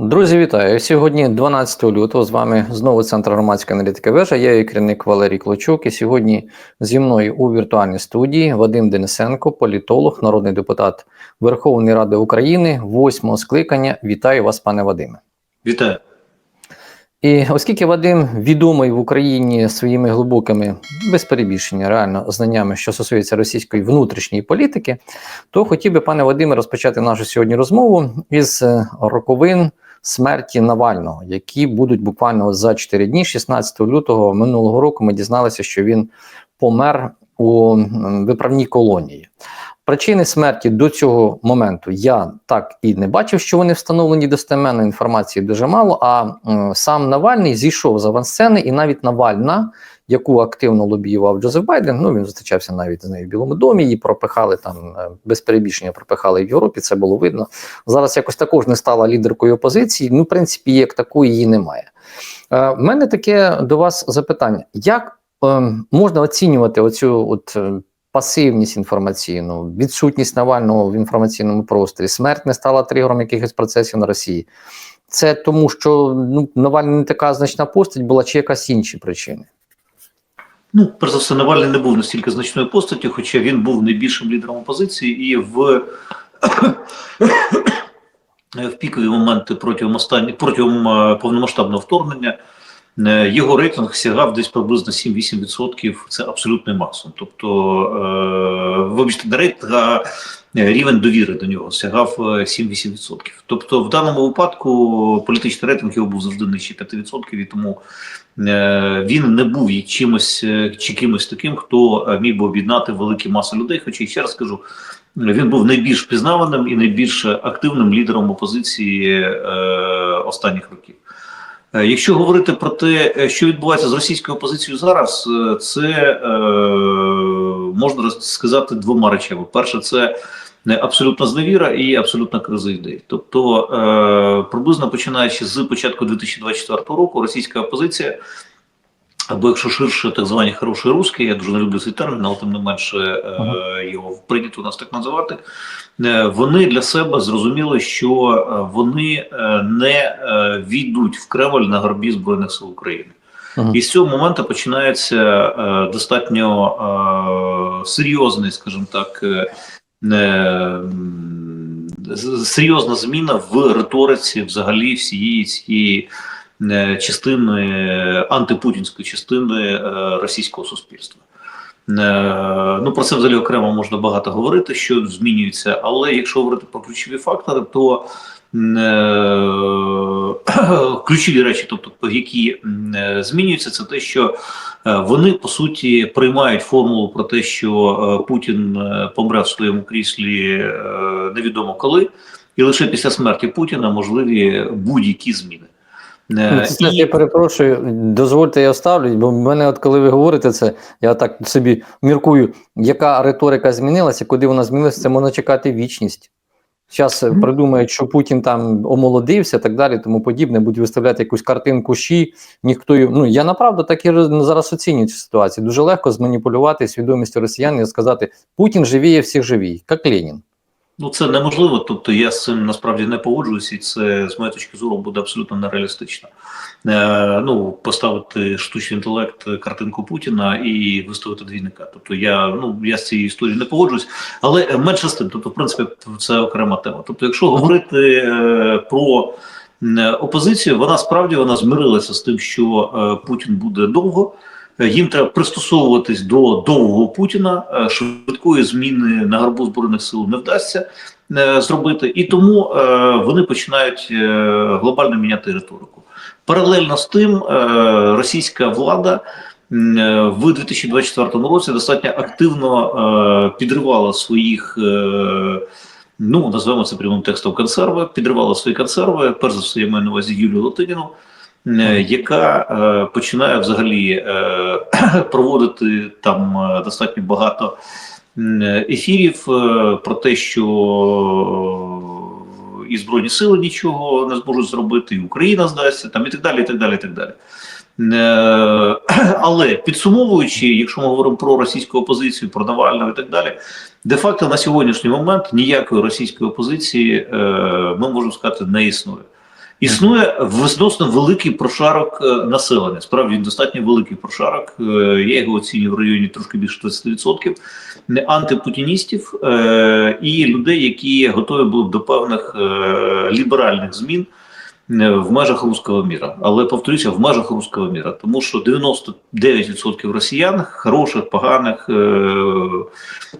Друзі, вітаю! Сьогодні 12 лютого. З вами знову центр громадської аналітики вежа. Я її керівник Валерій Клочук. І сьогодні зі мною у віртуальній студії Вадим Денисенко, політолог, народний депутат Верховної Ради України, восьмого скликання. Вітаю вас, пане Вадиме. Вітаю. І оскільки Вадим відомий в Україні своїми глибокими, без перебільшення, реально знаннями, що стосується російської внутрішньої політики, то хотів би, пане Вадиме, розпочати нашу сьогодні розмову із е, роковин смерті Навального, які будуть буквально за 4 дні, 16 лютого минулого року, ми дізналися, що він помер у виправній колонії. Причини смерті до цього моменту я так і не бачив, що вони встановлені достеменно. Інформації дуже мало. А сам Навальний зійшов з авансцени, і навіть Навальна, яку активно лобіював Джозеф Байден, ну він зустрічався навіть з нею в Білому домі. Її пропихали там е, без перебільшення, пропихали в Європі. Це було видно. Зараз якось також не стала лідеркою опозиції. Ну, в принципі, як такої її немає. Е, в мене таке до вас запитання: як е, можна оцінювати оцю от е, пасивність інформаційну, відсутність Навального в інформаційному просторі, смерть не стала тригером якихось процесів на Росії. Це тому, що ну, Навальний не така значна постать була, чи якась інші причини? Ну, перш за все, Навальний не був настільки значною постаттю, хоча він був найбільшим лідером опозиції, і в, в пікові моменти протягом останніх протягом е, повномасштабного вторгнення е, його рейтинг сягав десь приблизно 7-8%. Це абсолютний максимум. Тобто, е, вибачте, рейтинг, рівень довіри до нього сягав е, 7-8%. Тобто, в даному випадку політичний рейтинг його був завжди нижче 5%, і тому е, він не був чимось е, чи кимось таким, хто е, міг би об'єднати великі маси людей. Хоча ще раз скажу, він був найбільш пізнаваним і найбільш активним лідером опозиції е, останніх років. Е, Якщо говорити про те, е, що відбувається з російською опозицією зараз, е, це можна сказати двома речами. Перше, це абсолютна зневіра і абсолютна криза ідей. Тобто, приблизно починаючи з початку 2024 року, російська опозиція, або якщо ширше, так звані хороші русські, я дуже не люблю цей термін, але тим не менше е, його прийнято у нас так називати. Е, вони для себе зрозуміли, що е, вони е, не війдуть в Кремль на горбі Збройних сил України. Мгм. І з цього моменту починається е, достатньо е, серйозний, скажімо так, е, серйозна зміна в риториці взагалі всієї цієї частини антипутінської частини е, російського суспільства. Е, Ну про це взагалі окремо можна багато говорити, що змінюється. Але якщо говорити про ключові фактори, то е, ключові речі, тобто які е, змінюються, це те, що е, вони по суті приймають формулу про те, що е, Путін е, помре в своєму кріслі е, невідомо коли, і лише після смерті Путіна можливі будь-які зміни. Е, Ну, Це, я перепрошую, дозвольте, я вставлю, бо в мене, от коли ви говорите це, я так собі міркую, яка риторика змінилася, куди вона змінилася, це можна чекати вічність. Зараз Мгм. придумають, що Путін там омолодився, так далі, тому подібне, будуть виставляти якусь картинку щі, ніхто ну я направду так і зараз оцінюю цю ситуацію. Дуже легко зманіпулювати свідомістю росіян і сказати, Путін живіє, всіх живій, як Ленін. Ну, це неможливо. Тобто я з цим насправді не погоджуюся, і це з моєї точки зору буде абсолютно нереалістично. Е, ну, поставити штучний інтелект картинку Путіна і виставити двійника. Тобто я ну я з цією історією не погоджуюсь, але е, менше з тим, тобто, в принципі, це окрема тема. Тобто, якщо говорити е, про е, опозицію, вона справді вона змирилася з тим, що е, Путін буде довго. Їм треба пристосовуватись до довгого Путіна. е, Швидкої зміни на гарбу збройних сил не вдасться е, зробити, і тому е, вони починають глобально міняти риторику. Паралельно з тим, російська влада в 2024 році достатньо активно підривала своїх. Ну, називаємо це прямим текстом консерви, підривала свої консерви. Перш за все, я маю на увазі Юлію Латиніну, яка е, починає взагалі е, проводити там е, достатньо багато ефірів е, про те, що і Збройні сили нічого не зможуть зробити, і Україна здасться, там і так далі. і так далі, і так далі. Е, Але підсумовуючи, якщо ми говоримо про російську опозицію, про Навального і так далі, де-факто на сьогоднішній момент ніякої російської опозиції, е, ми можемо сказати, не існує. Існує відносно великий прошарок е, населення. Справді він достатньо великий прошарок. Е, Я його оцінюю в районі трошки більше 20% не антипутіністів е, і людей, які готові були до певних ліберальних змін в межах руського міра. Але повторюся, в межах руського міра, тому що 99% росіян хороших, поганих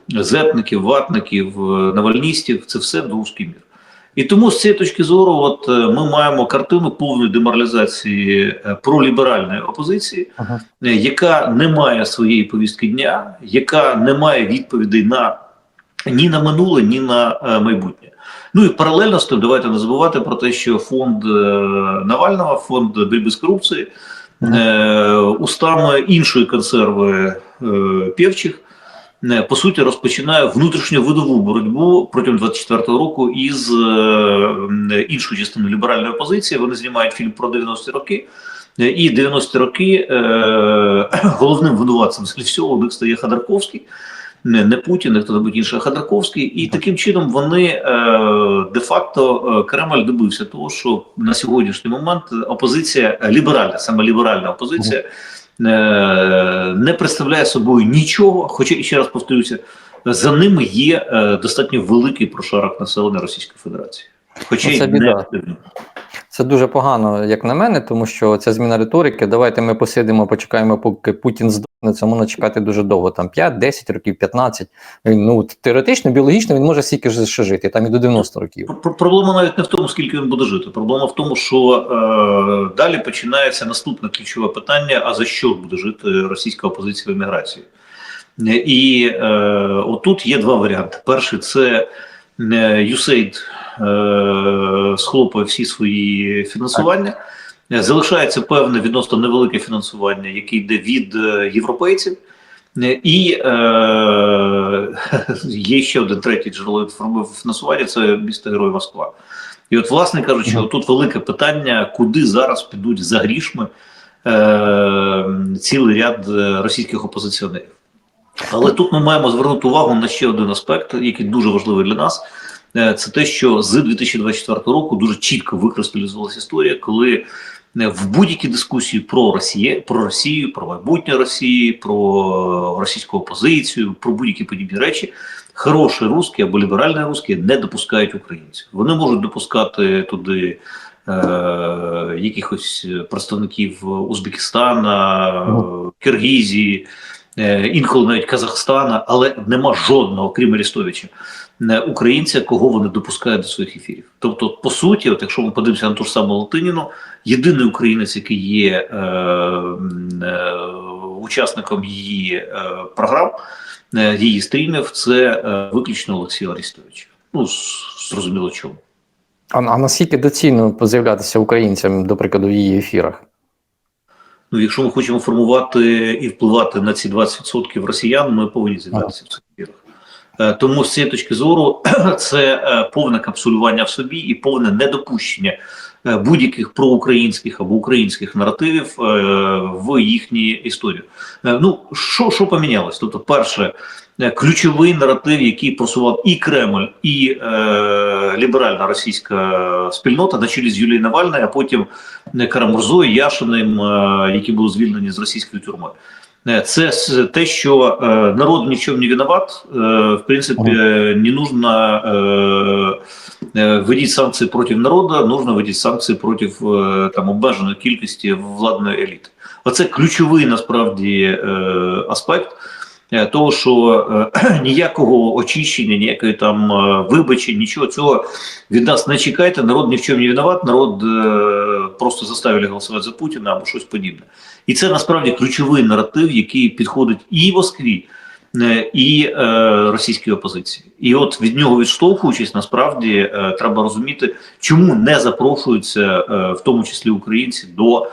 зетників, ватників, навальністів це все руський мір. І тому з цієї точки зору, от е, ми маємо картину повної деморалізації е, проліберальної опозиції, Ага. е, яка не має своєї повістки дня, яка не має відповідей на ні на минуле, ні на майбутнє. Ну і паралельно з тим, давайте не забувати про те, що фонд Навального, фонд боротьби з корупцією, е, устами іншої консерви певчих, по суті, розпочинає внутрішньовидову боротьбу протягом 24-го року із е, іншою частиною ліберальної опозиції. Вони знімають фільм про 90-ті роки. Е, І 90-ті роки е, головним винуватцем з всього у них стає Ходорковський, не, не Путін, не хто-небудь інший, а Ходорковський. І таким чином вони е, де-факто е, Кремль добився того, що на сьогоднішній момент опозиція е, ліберальна, саме ліберальна опозиція. Е, Не представляє собою нічого, хоча ще раз повторюся, за ними є е, достатньо великий прошарок населення Російської Федерації. Хоча Ну, й не активно. Це дуже погано, як на мене, тому що ця зміна риторики. Давайте ми посидимо, почекаємо, поки Путін здохне. Це можна чекати дуже довго. Там 5, 10 років, 15. Він ну теоретично, біологічно він може стільки ж жити, там і до 90 років. Пр- Проблема навіть не в тому, скільки він буде жити. Проблема в тому, що е, далі починається наступне ключове питання: а за що буде жити російська опозиція в еміграції? І е, отут є два варіанти. Перший це USAID е, схлопує всі свої фінансування. Е, Залишається певне відносно невелике фінансування, яке йде від е, європейців. Е, І е, є ще один третій джерело фінансування це місто Герой Москва. І от, власне кажучи, тут велике питання, куди зараз підуть за грішми е, цілий ряд е, російських опозиціонерів. Але тут ми маємо звернути увагу на ще один аспект, який дуже важливий для нас. Е, Це те, що з 2024 року дуже чітко викристалізувалася історія, коли е, в будь-якій дискусії про Росію, про Росію, про майбутнє Росії, про російську опозицію, про будь-які подібні речі, хороші русські або ліберальні русські не допускають українців. Вони можуть допускати туди е, якихось представників Узбекистана, Мгм. Киргізії, е, інколи навіть Казахстана, але нема жодного, крім Арістовича, е, українця, кого вони допускають до своїх ефірів. Тобто, по суті, от якщо ми подивимося на ту ж саму Латиніну, єдиний українець, який є е, е, учасником її е, програм, е, її стрімів, це е, виключно Олексій Арістович. Ну, зрозуміло чому. А, а наскільки доцільно з'являтися українцям, до прикладу, в її ефірах? Ну, якщо ми хочемо формувати і впливати на ці 20% росіян, ми повинні зібратися в цих ефірах. Е, Тому з цієї точки зору це е, повне капсулювання в собі і повне недопущення е, будь-яких проукраїнських або українських наративів в їхній історію. Ну що, що помінялось? Тобто, перше, ключовий наратив, який просував і Кремль, і е, ліберальна російська спільнота на чолі з Юлією Навальною, а потім е, Карамурзою, Яшиним, е, які були звільнені з російської тюрми. Е, Це те, що е, народ ні в чому не виноват. Е, в принципі, е, не нужно е, е, вводити санкції проти народу, нужно вводити санкції проти е, там обмеженої кількості владної еліти. Оце ключовий насправді е, аспект. Е, Того, що е, ніякого очищення, ніякої там е, вибачення, нічого цього від нас не чекайте. Народ ні в чому не виноват, народ просто заставили голосувати за Путіна або щось подібне. І це насправді ключовий наратив, який підходить і Москві, і російській опозиції. І от від нього відштовхуючись, насправді треба розуміти, чому не запрошуються, в тому числі українці, до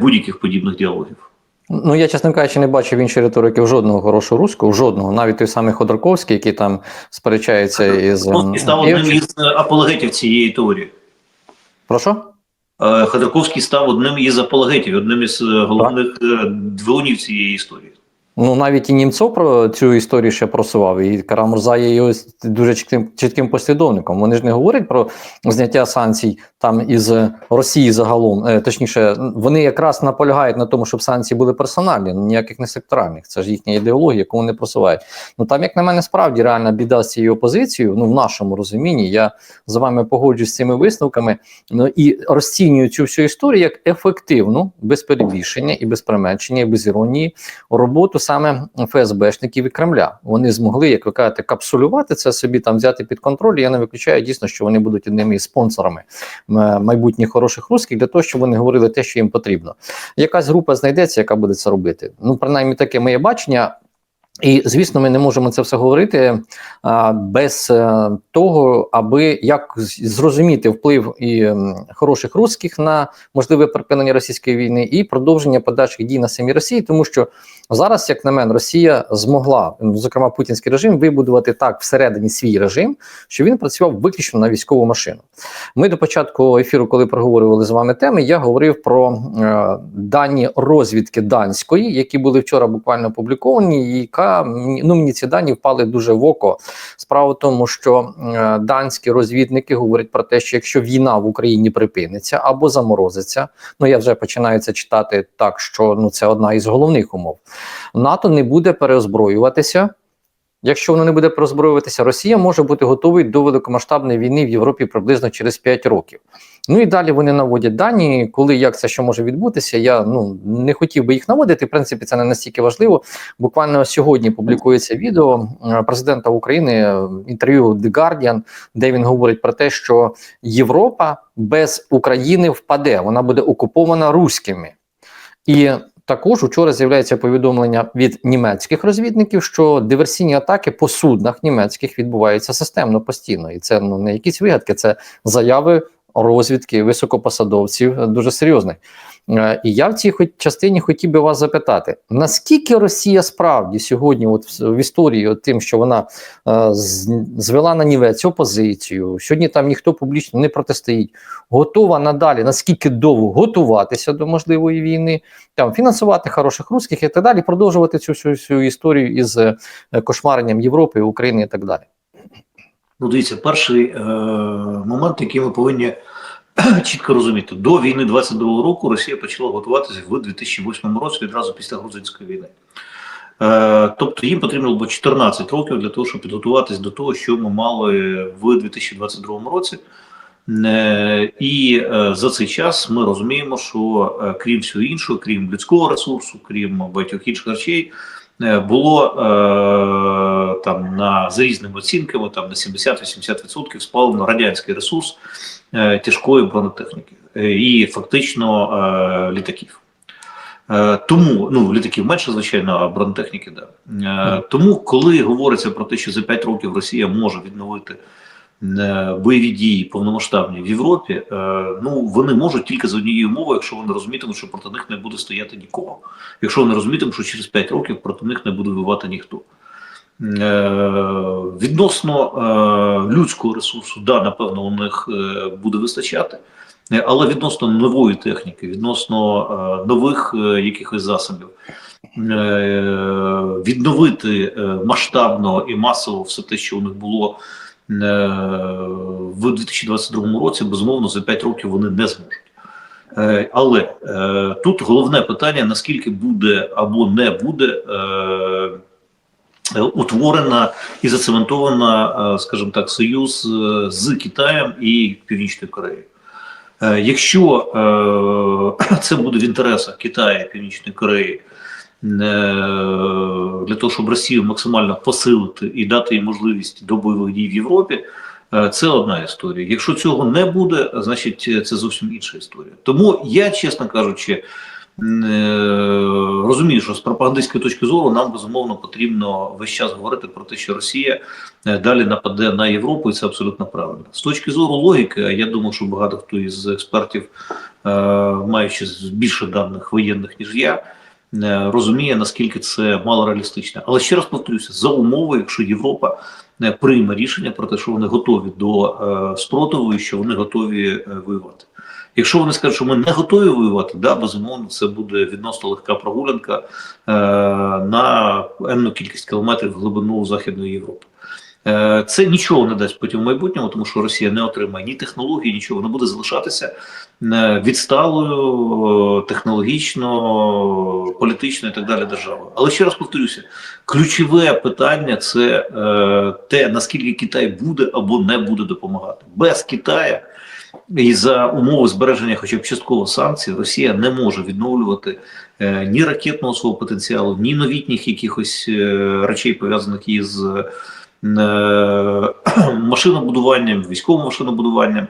будь-яких подібних діалогів. Ну, я, чесно кажучи, не бачив в іншій риторики жодного хорошого руського, жодного. Навіть той самий Ходорковський, який там сперечається із. ем, Ходорковський став одним із е, апологетів цієї теорії. Про що? Е, Ходорковський став одним із апологетів, одним із е, головних двигунів цієї історії. Ну, навіть і Німцов про цю історію ще просував, і Карамурза є його дуже чітким, чітким послідовником. Вони ж не говорять про зняття санкцій там із Росії загалом. Е, точніше, вони якраз наполягають на тому, щоб санкції були персональні, ніяких не секторальних. Це ж їхня ідеологія, яку вони просувають. Ну там, як на мене, справді реальна біда з цією опозицією. Ну, в нашому розумінні, я з вами погоджуюсь з цими висновками. Ну і розцінюю цю всю історію як ефективну, без перебільшення і без применшення, і без іронії роботу саме ФСБшників і Кремля. Вони змогли, як ви кажете, капсулювати це собі там взяти під контроль. Я не виключаю дійсно, що вони будуть одними із спонсорами майбутніх хороших русських для того, щоб вони говорили те, що їм потрібно. Якась група знайдеться, яка буде це робити. Ну, принаймні, таке моє бачення. І звісно, ми не можемо це все говорити а, без е, того, аби як зрозуміти вплив і м, хороших русських на можливе припинення російської війни і продовження подальших дій на самій Росії, тому що зараз, як на мене, Росія змогла, зокрема путінський режим, вибудувати так всередині свій режим, що він працював виключно на військову машину. Ми до початку ефіру, коли проговорювали з вами теми, я говорив про е, дані розвідки данської, які були вчора буквально опубліковані, і яка ну мені ці дані впали дуже в око. Справа в тому, що данські розвідники говорять про те, що якщо війна в Україні припиниться або заморозиться, ну я вже починаю це читати так, що ну це одна із головних умов. НАТО не буде переозброюватися. Якщо воно не буде перезброюватися, Росія може бути готовою до великомасштабної війни в Європі приблизно через 5 років. Ну і далі вони наводять дані, коли як це що може відбутися. Я ну не хотів би їх наводити. В принципі, це не настільки важливо. Буквально сьогодні публікується відео е, президента України е, інтерв'ю The Guardian, де він говорить про те, що Європа без України впаде, вона буде окупована руськими. І також учора з'являється повідомлення від німецьких розвідників, що диверсійні атаки по суднах німецьких відбуваються системно постійно, і це ну не якісь вигадки, це заяви розвідки високопосадовців е, дуже серйозних. Е, І я в цій частині хотів би вас запитати: наскільки Росія справді сьогодні, от в, історії, от тим, що вона е, звела на нівець опозицію, сьогодні там ніхто публічно не протистоїть, готова надалі, наскільки довго готуватися до можливої війни, там фінансувати хороших русських і так далі, продовжувати цю всю, всю історію із кошмаренням Європи, України і так далі. Ну, дивіться, перший е, момент, який ми повинні чітко розуміти, до війни 22-го року Росія почала готуватися в 2008 році відразу після грузинської війни. Е, тобто їм потрібно було 14 років для того, щоб підготуватись до того, що ми мали в 2022 році. Е, і е, за цей час ми розуміємо, що е, крім всього іншого, крім людського ресурсу, крім багатьох інших речей, було е, там на за різними оцінками, там на 70-80% спалено радянський ресурс е, тяжкої бронетехніки е, і фактично е, літаків. Е, Тому ну літаків менше, звичайно, а бронетехніки да. Е, Тому, коли говориться про те, що за 5 років Росія може відновити е, бойові дії повномасштабні в Європі, е, ну вони можуть тільки за однією умовою, якщо вони розумітимуть, що проти них не буде стояти нікого. Якщо вони розумітимуть, що через 5 років проти них не буде воювати ніхто. Е, Відносно е, людського ресурсу, да, напевно, у них е, буде вистачати. Е, Але відносно нової техніки, відносно е, нових е, якихось засобів, е, відновити е, масштабно і масово все те, що у них було е, в 2022 році, безумовно, за 5 років вони не зможуть. Е, Але е, тут головне питання: наскільки буде або не буде е, е, утворена і зацементована, е, скажімо так, союз е, з Китаєм і Північною Кореєю. Е, Якщо е, це буде в інтересах Китаю і Північної Кореї е, для того, щоб Росію максимально посилити і дати їй можливість до бойових дій в Європі, е, це одна історія. Якщо цього не буде, значить е, це зовсім інша історія. Тому я, чесно кажучи, е, розумію, що з пропагандистської точки зору нам безумовно потрібно весь час говорити про те, що Росія е, далі нападе на Європу, і це абсолютно правильно. З точки зору логіки, я думаю, що багато хто із експертів, е, маючи більше даних воєнних ніж я, е, розуміє наскільки це мало реалістично. Але ще раз повторюся, за умови, якщо Європа е, прийме рішення про те, що вони готові до е, спротиву і що вони готові е, воювати. Якщо вони скажуть, що ми не готові воювати, да, безумовно, це буде відносно легка прогулянка е, на енну кількість кілометрів в глибину Західної Європи. Е, Це нічого не дасть потім в майбутньому, тому що Росія не отримає ні технології, нічого. Вона буде залишатися е, відсталою технологічно, політично і так далі державою. Але ще раз повторюся: ключове питання це е, те, наскільки Китай буде або не буде допомагати. Без Китаю і за умови збереження, хоча б частково санкцій, Росія не може відновлювати е, ні ракетного свого потенціалу, ні новітніх якихось е, речей пов'язаних із машинобудуванням, військовим машинобудуванням.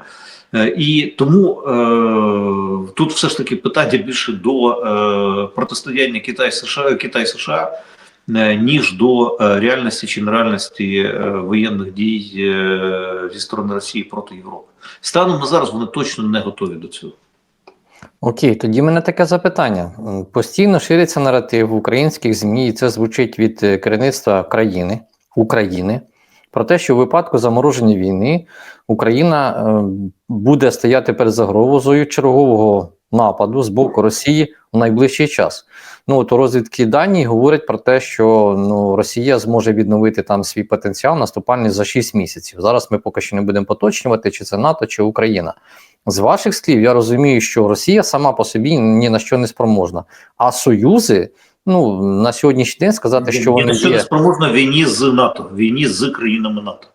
Е, І тому е, тут все ж таки питання більше до е, протистояння Китай США Китай США, е, ніж до е, реальності чи нереальності е, воєнних дій е, зі сторони Росії проти Європи. Станом на зараз вони точно не готові до цього. Окей, тоді мене таке запитання. Постійно шириться наратив українських ЗМІ, і це звучить від е, керівництва країни України про те, що в випадку замороження війни Україна е, буде стояти перед загрозою чергового нападу з боку Росії в найближчий час. Ну от у розвідки дані говорять про те, що ну Росія зможе відновити там свій потенціал наступальний за 6 місяців. Зараз ми поки що не будемо поточнювати, чи це НАТО, чи Україна. З ваших слів, я розумію, що Росія сама по собі ні на що не спроможна. А союзи, ну на сьогоднішній день сказати, що вони не є. спроможна війні з НАТО, війні з країнами НАТО.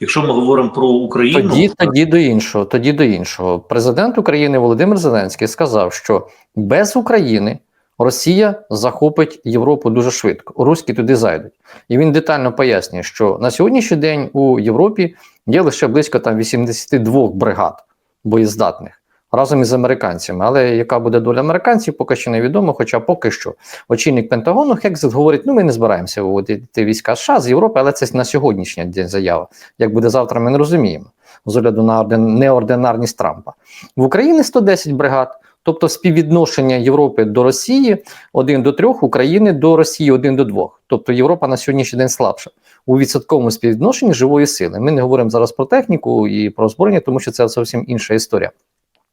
Якщо ми говоримо про Україну, Тоді, тоді до іншого. Тоді до іншого. Президент України Володимир Зеленський сказав, що без України Росія захопить Європу дуже швидко. Руські туди зайдуть. І він детально пояснює, що на сьогоднішній день у Європі є лише близько там 82 бригад боєздатних. Разом із американцями, але яка буде доля американців, поки що невідомо. Хоча поки що очільник Пентагону Хекзет говорить: ну ми не збираємося виводити війська США з Європи, але це на сьогоднішній день заява. Як буде завтра, ми не розуміємо з огляду на неординарність Трампа. В Україні 110 бригад, тобто співвідношення Європи до Росії 1 до 3, України до Росії 1 до 2. Тобто Європа на сьогоднішній день слабша у відсотковому співвідношенні живої сили. Ми не говоримо зараз про техніку і про озброєння, тому що це зовсім інша історія.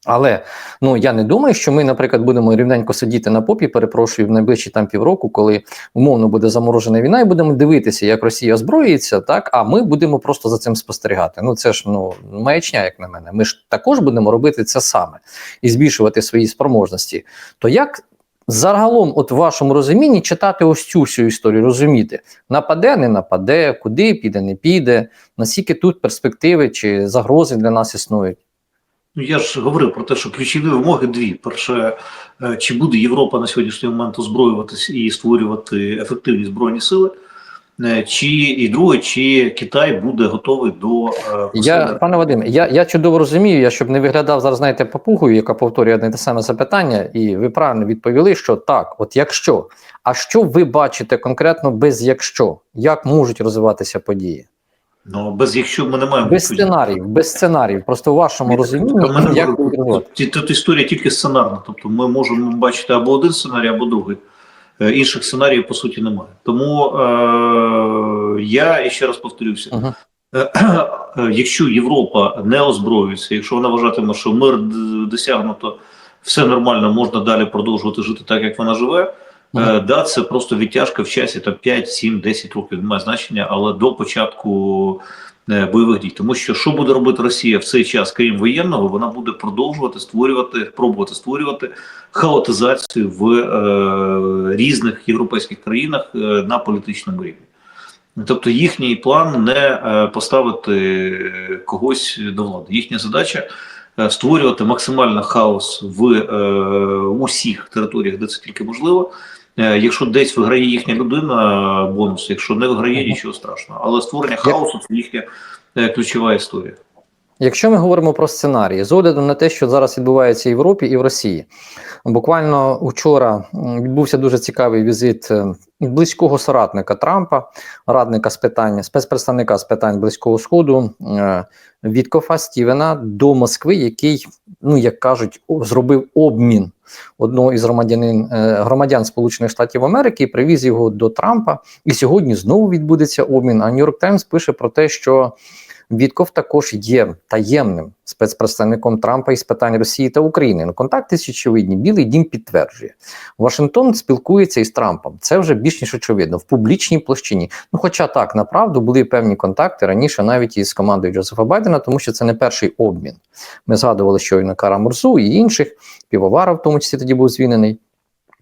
Але ну я не думаю, що ми, наприклад, будемо рівненько сидіти на попі, перепрошую, в найближчі там півроку, коли умовно буде заморожена війна, і будемо дивитися, як Росія озброїться, так а ми будемо просто за цим спостерігати. Ну це ж ну маячня, як на мене. Ми ж також будемо робити це саме і збільшувати свої спроможності. То як загалом, от в вашому розумінні, читати ось цю всю історію, розуміти, нападе, не нападе, куди піде, не піде, наскільки тут перспективи чи загрози для нас існують. Ну, я ж говорив про те, що ключові вимоги дві: перше, е, чи буде Європа на сьогоднішній момент озброюватись і створювати ефективні збройні сили, Е, чи і друге, чи Китай буде готовий до е, Я, пане Вадиме, я, я чудово розумію, я щоб не виглядав зараз, знаєте, папугою, яка повторює одне те саме запитання, і ви правильно відповіли, що так, от якщо. А що ви бачите конкретно без якщо? Як можуть розвиватися події? Ну без якщо ми не маємо Без сценаріїв, без сценаріїв. Просто в вашому Ні, розумінні, ми як. Тут, тут історія тільки сценарна. Тобто ми можемо бачити або один сценарій, або другий. Е, Інших сценаріїв по суті немає. Тому е, я і ще раз повторюся: Мгм. Е, е, якщо Європа не озброюється, якщо вона вважатиме, що мир досягнуто, все нормально, можна далі продовжувати жити так, як вона живе. Е, Да, це просто відтяжка в часі там 5, 7, 10 років, немає значення, але до початку е, бойових дій. Тому що що буде робити Росія в цей час, крім воєнного, вона буде продовжувати створювати, пробувати створювати хаотизацію в е, різних європейських країнах е, на політичному рівні. Тобто їхній план не е, поставити когось до влади. Їхня задача створювати максимально хаос в е, усіх територіях, де це тільки можливо. Е, Якщо десь виграє їхня людина, бонус, якщо не виграє, нічого страшного. Але створення хаосу це їхня е, ключова історія. Якщо ми говоримо про сценарії, з огляду на те, що зараз відбувається в Європі і в Росії, буквально вчора відбувся дуже цікавий візит е, близького соратника Трампа, радника з питань, спецпредставника з питань Близького Сходу е, Віткофа Стівена до Москви, який, ну як кажуть, зробив обмін одного із громадянин е, громадян Сполучених Штатів Америки привіз його до Трампа. І сьогодні знову відбудеться обмін. А Нью-Йорк Таймс пише про те, що Вітков також є таємним спецпредставником Трампа із питань Росії та України. Ну, контакти очевидні. Білий дім підтверджує. Вашингтон спілкується із Трампом. Це вже більш ніж очевидно в публічній площині. Ну, хоча так, направду були певні контакти раніше, навіть із командою Джозефа Байдена, тому що це не перший обмін. Ми згадували щойно Кара Мурзу і інших, півовара, в тому числі тоді був звільнений.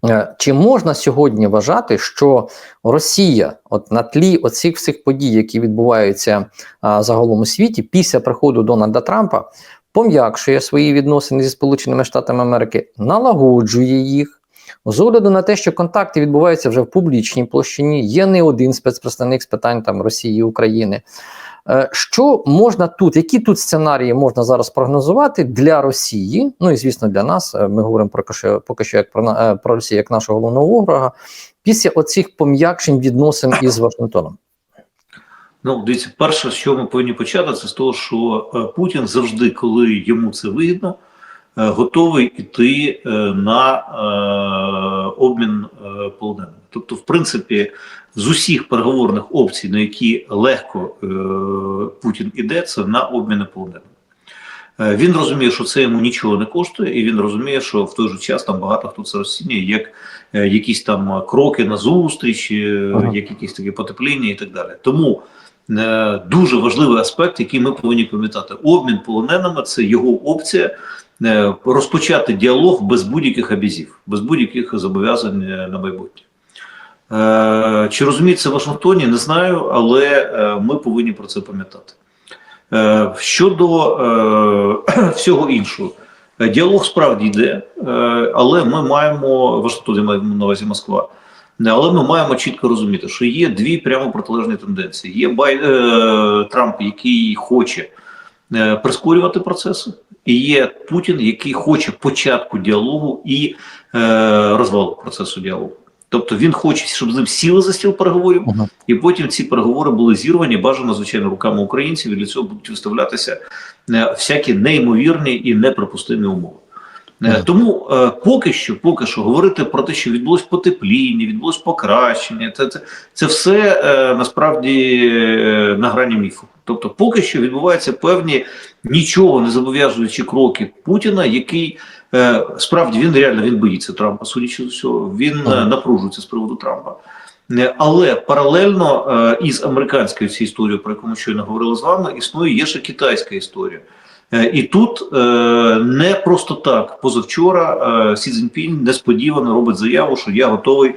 Е, Чи можна сьогодні вважати, що Росія, от на тлі оцих всіх подій, які відбуваються а, загалом у світі, після приходу Дональда Трампа, пом'якшує свої відносини зі Сполученими Штатами Америки, налагоджує їх. З огляду на те, що контакти відбуваються вже в публічній площині, є не один спецпредставник з питань там Росії і України. Е, Що можна тут, які тут сценарії можна зараз прогнозувати для Росії? Ну і звісно, для нас. Е, Ми говоримо про що поки що як про е, про Росію як нашого головного ворога, після оцих пом'якшень відносин із Вашингтоном. Ну, дивіться, перше, чого ми повинні почати, це з того, що Путін завжди, коли йому це вигідно, готовий іти е, на е, обмін е, полоненими. Тобто, в принципі, з усіх переговорних опцій, на які легко е, Путін іде, це на обміни полоненими. Е, Він розуміє, що це йому нічого не коштує, і він розуміє, що в той же час там багато хто це розцінює як е, якісь там кроки на зустріч, е, Ага. як якісь такі потепління і так далі. Тому е, дуже важливий аспект, який ми повинні пам'ятати: обмін полоненими це його опція е, розпочати діалог без будь-яких обізів, без будь-яких зобов'язань е, на майбутнє. Е, Чи розуміють це в Вашингтоні, не знаю, але е, ми повинні про це пам'ятати. Е, Щодо всього іншого, діалог справді йде, але ми маємо Вашингтон, я на увазі Москва. Але ми маємо чітко розуміти, що є дві прямо протилежні тенденції. Є Бай, Трамп, який хоче прискорювати процеси, і є Путін, який хоче початку діалогу і е, розвалу процесу діалогу. Тобто він хоче, щоб з ним сіли за стіл переговорів, Ага. і потім ці переговори були зірвані, бажано, звичайно, руками українців, і для цього будуть виставлятися е, всякі неймовірні і неприпустимі умови. Е, Тому е, поки що, поки що говорити про те, що відбулось потепління, відбулось покращення, це, це, це все е, насправді е, на грані міфу. Тобто, поки що відбуваються певні нічого не зобов'язуючі кроки Путіна, який е, справді він реально він боїться Трампа, судячи з усього, він Ага. е, напружується з приводу Трампа. Е, Але паралельно е, із американською цією історією, про яку ми щойно говорили з вами, існує є ще китайська історія. Е, І тут е, не просто так. Позавчора е, Сі Цзіньпінь несподівано робить заяву, що я готовий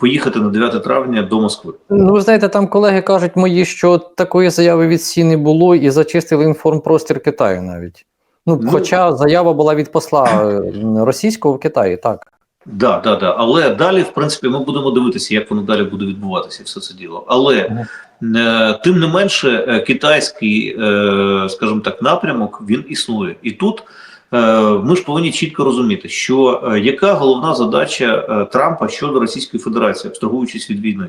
поїхати на 9 травня до Москви. Ну, ви знаєте, там колеги кажуть мої, що такої заяви від СІ не було і зачистили інформпростір Китаю навіть. Ну, Ну, хоча заява була від посла е, російського в Китаї, так. Да, да, да. Але далі, в принципі, ми будемо дивитися, як воно далі буде відбуватися, все це діло. Але е, тим не менше, е, китайський, е, скажімо так, напрямок він існує. І тут е, ми ж повинні чітко розуміти, що е, яка головна задача е, Трампа щодо Російської Федерації, абстрагуючись від війни.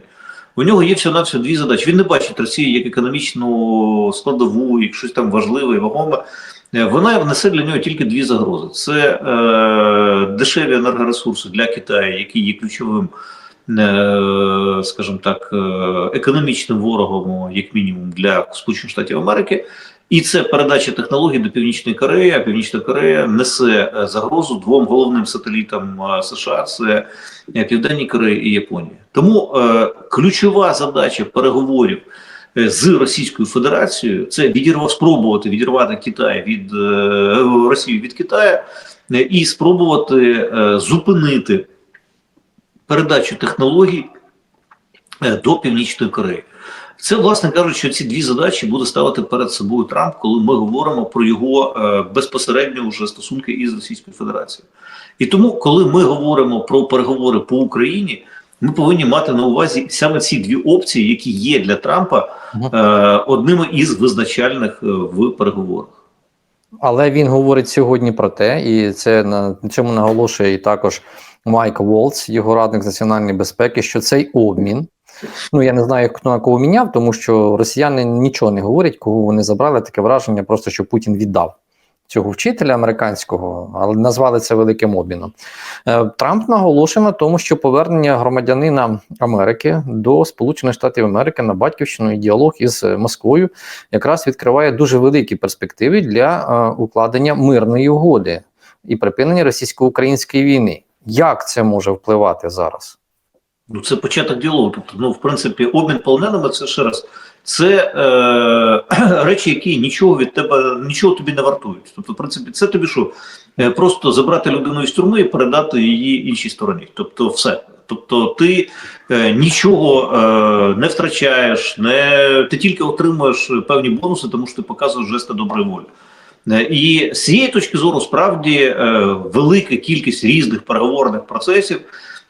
У нього є всього навсього дві задачі. Він не бачить Росію як економічну складову, як щось там важливе і вагоме. Е, Вона несе для нього тільки дві загрози: це е, дешеві енергоресурси для Китаю, які є ключовим, е, скажімо так, е, економічним ворогом, як мінімум, для Сполучених Штатів Америки. І це передача технологій до Північної Кореї. Північна Корея несе е, загрозу двом головним сателітам е, США: це е, Південній Кореї і Японії. Тому е, ключова задача переговорів з Російською Федерацією це відірвав спробувати відірвати Китай від е, Росію від Китаю і спробувати е, зупинити передачу технологій до Північної Кореї. Це, власне кажучи, ці дві задачі буде ставити перед собою Трамп, коли ми говоримо про його е, безпосередньо вже стосунки із Російською Федерацією. І тому, коли ми говоримо про переговори по Україні, ми повинні мати на увазі саме ці дві опції, які є для Трампа е, одними із визначальних е, в переговорах. Але він говорить сьогодні про те, і це на цьому наголошує і також Майк Волц, його радник з національної безпеки, що цей обмін. Ну я не знаю, хто на кого міняв, тому що росіяни нічого не говорять, кого вони забрали. Таке враження, просто що Путін віддав цього вчителя американського, але назвали це великим обміном. Е, Трамп наголошує на тому, що повернення громадянина Америки до Сполучених Штатів Америки на батьківщину і діалог із Москвою якраз відкриває дуже великі перспективи для е, укладення мирної угоди і припинення російсько-української війни. Як це може впливати зараз? Ну, це початок діалогу. Тобто, ну, в принципі, обмін полоненими це ще раз. Це е, речі, які нічого від тебе, нічого тобі не вартують. Тобто, в принципі, це тобі що? Е, просто забрати людину із тюрми і передати її іншій стороні. Тобто, все. Тобто, ти е, нічого е, не втрачаєш, не ти тільки отримуєш певні бонуси, тому що ти показуєш жести доброї волі. Е, І з цієї точки зору справді е, велика кількість різних переговорних процесів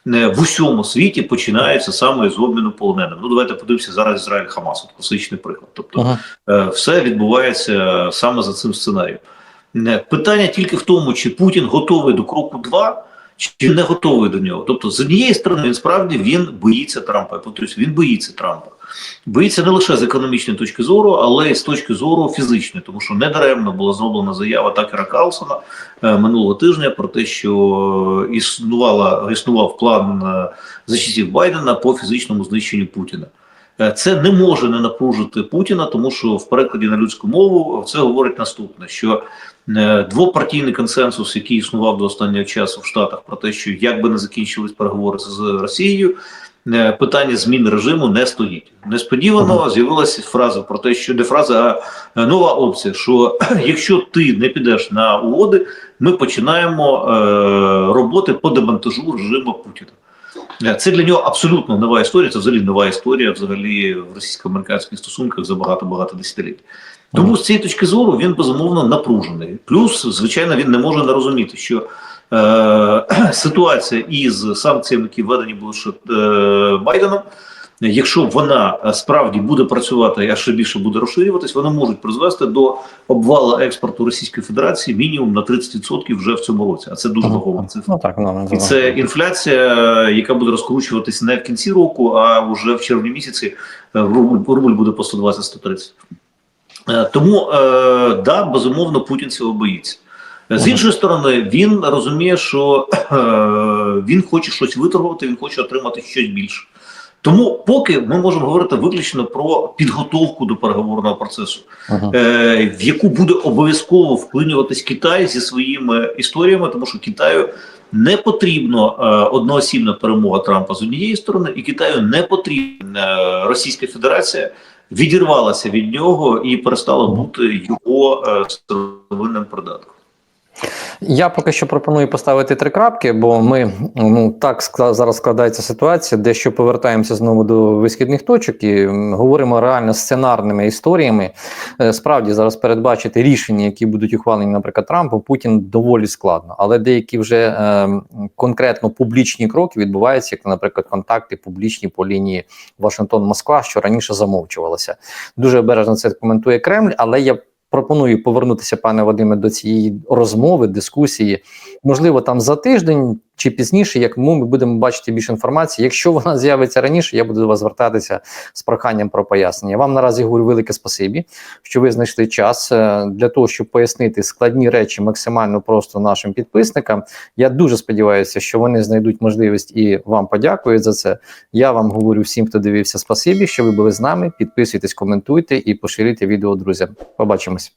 в усьому світі починається саме з обміну полоненим. Ну давайте подивимося зараз Ізраїль Хамас, от класичний приклад. Тобто Ага. е, все відбувається саме за цим сценарієм. Е, Питання тільки в тому, чи Путін готовий до кроку 2, чи не готовий до нього. Тобто, з однієї сторони, він справді він боїться Трампа. Я повторюсь, він боїться Трампа. Боїться не лише з економічної точки зору, але й з точки зору фізичної, тому що недаремно була зроблена заява Такера Карлсона е, минулого тижня про те, що існувала існував план е, за часів Байдена по фізичному знищенню Путіна. Е, Це не може не напружити Путіна, тому що в перекладі на людську мову це говорить наступне: що двопартійний консенсус, який існував до останнього часу в Штатах, про те, що як би не закінчились переговори з Росією, питання зміни режиму не стоїть. Несподівано з'явилася фраза про те, що не фраза, а е, нова опція: що якщо ти не підеш на угоди, ми починаємо е, роботи по демонтажу режиму Путіна. Е, Це для нього абсолютно нова історія. Це взагалі нова історія взагалі в російсько-американських стосунках за багато-багато десятиліть. Тому з цієї точки зору він безумовно напружений. Плюс, звичайно, він не може не розуміти, що е, ситуація із санкціями, які введені були ще е, Байденом, якщо вона е, справді буде працювати, а ще більше буде розширюватись, вони можуть призвести до обвалу експорту Російської Федерації мінімум на 30% вже в цьому році. А це дуже вагома цифра. Ну так, ну, І це інфляція, яка буде розкручуватись не в кінці року, а вже в червні місяці е, рубль, рубль буде по 120-130. Е, Тому, е, да, безумовно, Путін цього боїться. З іншої сторони, він розуміє, що е, він хоче щось виторгувати, він хоче отримати щось більше. Тому, поки ми можемо говорити виключно про підготовку до переговорного процесу Ага. е, в яку буде обов'язково вплинюватись Китай зі своїми історіями, тому що Китаю не потрібно е, одноосібна перемога Трампа з однієї сторони, і Китаю не потрібна Російська Федерація відірвалася від нього і перестала бути його сировинним придатком. Я поки що пропоную поставити три крапки, бо ми ну так зараз складається ситуація, дещо повертаємося знову до висхідних точок і говоримо реально сценарними історіями. Е, Справді зараз передбачити рішення, які будуть ухвалені, наприклад, Трампом, Путін доволі складно, але деякі вже е, конкретно публічні кроки відбуваються, як, наприклад, контакти публічні по лінії Вашингтон-Москва, що раніше замовчувалося. Дуже обережно це коментує Кремль, але я пропоную повернутися, пане Вадиме, до цієї розмови, дискусії. Можливо, там за тиждень чи пізніше, як ми будемо бачити більше інформації. Якщо вона з'явиться раніше, я буду до вас звертатися з проханням про пояснення. Вам наразі говорю велике спасибі, що ви знайшли час е, для того, щоб пояснити складні речі максимально просто нашим підписникам. Я дуже сподіваюся, що вони знайдуть можливість і вам подякують за це. Я вам говорю всім, хто дивився, спасибі, що ви були з нами. Підписуйтесь, коментуйте і поширюйте відео друзям. Побачимось.